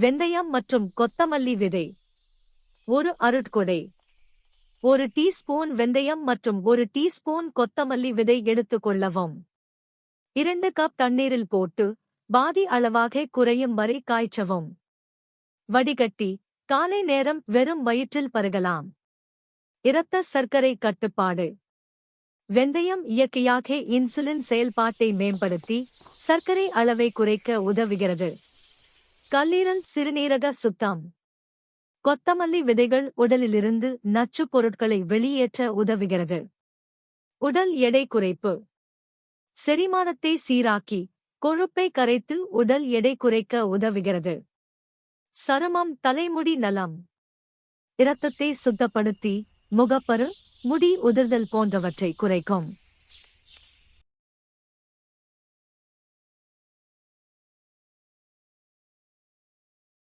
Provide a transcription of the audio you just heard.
வெந்தயம் மற்றும் கொத்தமல்லி விதை. ஒரு அருட்கொடை. ஒரு டீஸ்பூன் வெந்தயம் மற்றும் ஒரு டீஸ்பூன் கொத்தமல்லி விதை எடுத்துக் கொள்ளவும். இரண்டு கப் தண்ணீரில் போட்டு பாதி அளவாக குறையும் வரை காய்ச்சவும். வடிகட்டி காலை நேரம் வெறும் வயிற்றில் பருகலாம். இரத்த சர்க்கரை கட்டுப்பாடு. வெந்தயம் இயற்கையாக இன்சுலின் செயல்பாட்டை மேம்படுத்தி சர்க்கரை அளவை குறைக்க உதவுகிறது. கல்லீரல் சிறுநீரக சுத்தம். கொத்தமல்லி விதைகள் உடலிலிருந்து நச்சுப் பொருட்களை வெளியேற்ற உதவுகிறது. உடல் எடை குறைப்பு. செரிமானத்தை சீராக்கி கொழுப்பை கரைத்து உடல் எடை குறைக்க உதவுகிறது. சருமம் தலைமுடி நலம். இரத்தத்தை சுத்தப்படுத்தி முகப்பரு முடி உதிர்தல் போன்றவற்றை குறைக்கும்.